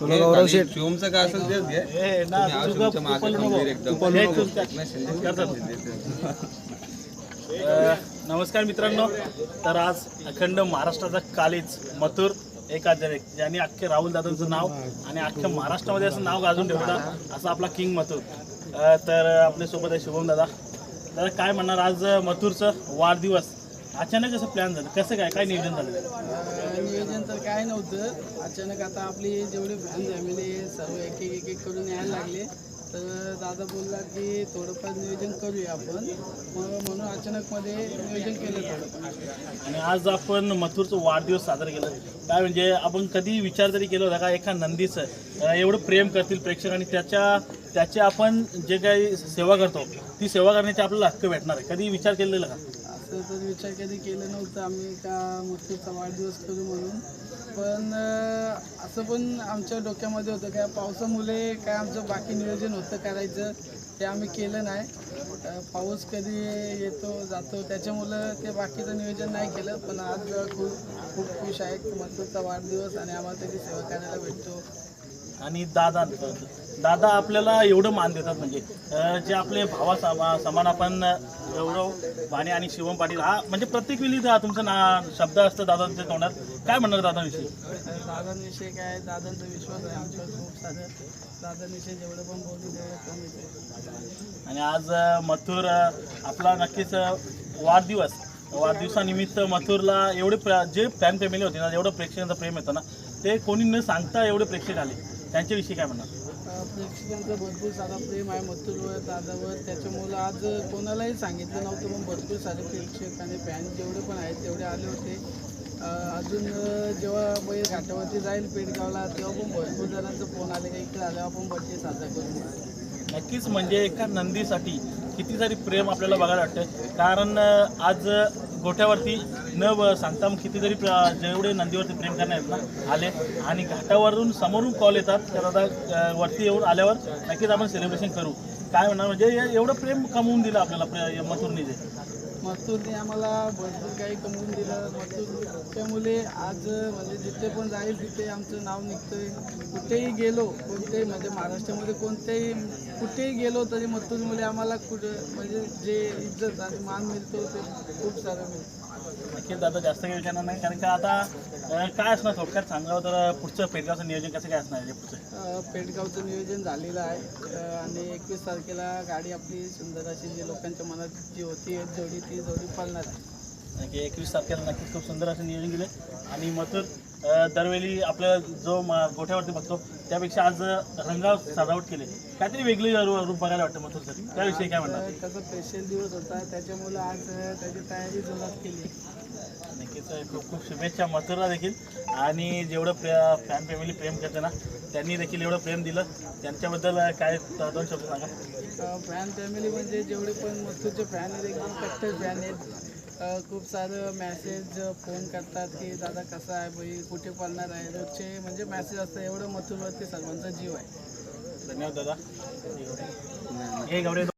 गौरव शेठ शिवमचं काय असेल तेच घे. मागे. एकदम. नमस्कार मित्रांनो. तर आज अखंड महाराष्ट्राचा कालीच मथुर एक आचार्य ज्यांनी अख्खे राहुल दादांचं नाव आणि अख्ख्या महाराष्ट्रामध्ये असं नाव गाजून ठेवलं असा आपला किंग मथुर. तर आपल्यासोबत आहे शुभम दादा. तर काय म्हणणार आज मथुरचं वाढदिवस? अचानक असं प्लॅन झालं कसं काय? काय नियोजन झालं? नियोजन तर काय नव्हतं. अचानक आता आपली जेवढी फॅन फॅमिली सर्व एक एक एक एक करून यायला लागले. तर दादा बोलला की थोडंफार नियोजन करूया आपण. मग म्हणून अचानकमध्ये नियोजन केलं थोडंफार. आणि आज आपण मथुरचं वाढदिवस साजरा केला. काय म्हणजे आपण कधी विचार तरी केला होता का एका नंदीचं अं, एवढं प्रेम करतील प्रेक्षक आणि त्याच्या त्याचे आपण जे काही सेवा करतो ती सेवा करण्याची आपल्याला हक्क भेटणार आहे. कधी विचार केलेला का? असं तर विचार कधी केलं नव्हतं आम्ही का मृत्यूचा वाढदिवस करू म्हणून. पण असं पण आमच्या डोक्यामध्ये होतं काय पावसामुळे काय आमचं बाकी नियोजन होतं करायचं ते आम्ही केलं नाही. पाऊस कधी येतो जातो त्याच्यामुळं ते बाकीचं नियोजन नाही केलं. पण आज खूप खूप खुश आहे. की वाढदिवस आणि आम्हाला त्याची सेवा करायला भेटतो. आणि दादा दादा आपल्याला एवढं मान देतात म्हणजे जे आपले भावा समा समान आपण गौरव भाणे आणि शिवम पाटील हा म्हणजे प्रत्येक वेळी तुमचं ना शब्द असतं दादांच्या तोंडात. काय म्हणणार दादाविषयी? दादांविषयी काय दादांचा विश्वास आहे आमच्यावर खूप सारं. दादांविषयी जेवढं पण बोलू तेवढं आहे आणि आज मथुर आपला नक्कीच वाढदिवस. वाढदिवसानिमित्त मथुरला एवढे प्र- जे फॅन फॅमिली होती ना एवढं प्रेक्षकांचं प्रेम येतं ना ते कोणी न सांगता एवढे प्रेक्षक आले. त्यांच्याविषयी काय म्हणणार? प्रेक्षकांचं भरपूर सारा प्रेम आहे मथुरवर दादावर. त्याच्यामुळं आज कोणालाही सांगितलं नव्हतं पण भरपूर सारे प्रेक्षक आणि फॅन जेवढे पण आहेत तेवढे आले होते. अजून जेव्हा बैल घाटावरती जाईल पेडगावला तेव्हा पण भरपूर जणांचा फोन आले का इकडे आल्यावर आपण बड्डे साजरा करू नक्कीच म्हणजे एका नंदीसाठी किती सारी प्रेम आपल्याला बघायला वाटतं कारण आज गोठ्यावरती न ब- सांगता मग कितीतरी जेवढे नंदीवरती प्रेम करणार ना आले. आणि घाटावरून समोरून कॉल येतात. तर आता वरती येऊन आल्यावर नक्कीच आपण सेलिब्रेशन करू. काय म्हणणार? म्हणजे हे एवढं प्रेम कमवून दिलं आपल्याला प्र- मस्तूरने आम्हाला भरपूर काही कमवून दिलं. मथुर त्यामुळे आज म्हणजे जिथे पण जाईल तिथे आमचं नाव निघतंय. कुठेही गेलो कोणतेही म्हणजे महाराष्ट्रामध्ये कोणतेही कुठेही गेलो तरी मस्तूरमुळे आम्हाला कुठं म्हणजे जे इज्जत आणि मान मिळतो ते खूप सारं मिळतं. नक्कीच दादा जास्त काही विचारणार नाही. कारण का आता काय असणार थोडक्यात सांगावं तर पुढचं पेटगावचं नियोजन कसं काय असणार आहे पुढचं? पेडगावचं नियोजन झालेलं आहे. अ, आणि एकवीस तारखेला गाडी आपली सुंदर अशी जी लोकांच्या मनात जी होती एक जोडी ती जोडी पळणार आहे. की एकवीस तारखेला नक्कीच खूप सुंदर असं नियोजन केलं. आणि मथुर अ, दरवेळी आपल्या जो गोठ्यावरती बघतो त्यापेक्षा आज रंगाव सजावट केली. काहीतरी वेगळी रूप बघायला वाटतं मथुरचं त्याविषयी काय म्हणणार? तर त्याचा स्पेशल दिवस होता. त्याच्यामुळं आज त्याची तयारी जोरात केली. नक्कीच खूप खूप शुभेच्छा मथुरला देखील. आणि जेवढं प्रे फॅन फॅमिली प्रेम करते ना त्यांनी देखील एवढं प्रेम दिलं. त्यांच्याबद्दल काय दोन शब्द सांगा? फॅन फॅमिली म्हणजे जेवढे पण मथुरचे फॅन आहेत एकदम कट्टर फॅन आहेत. खूप सारं मॅसेज फोन करतात की दादा कसा आहे बाई कुठे पळणार आहे? रोजचे म्हणजे मॅसेज असतात एवढं मथुरवरती सर्वांचा जीव आहे. धन्यवाद दादा. हे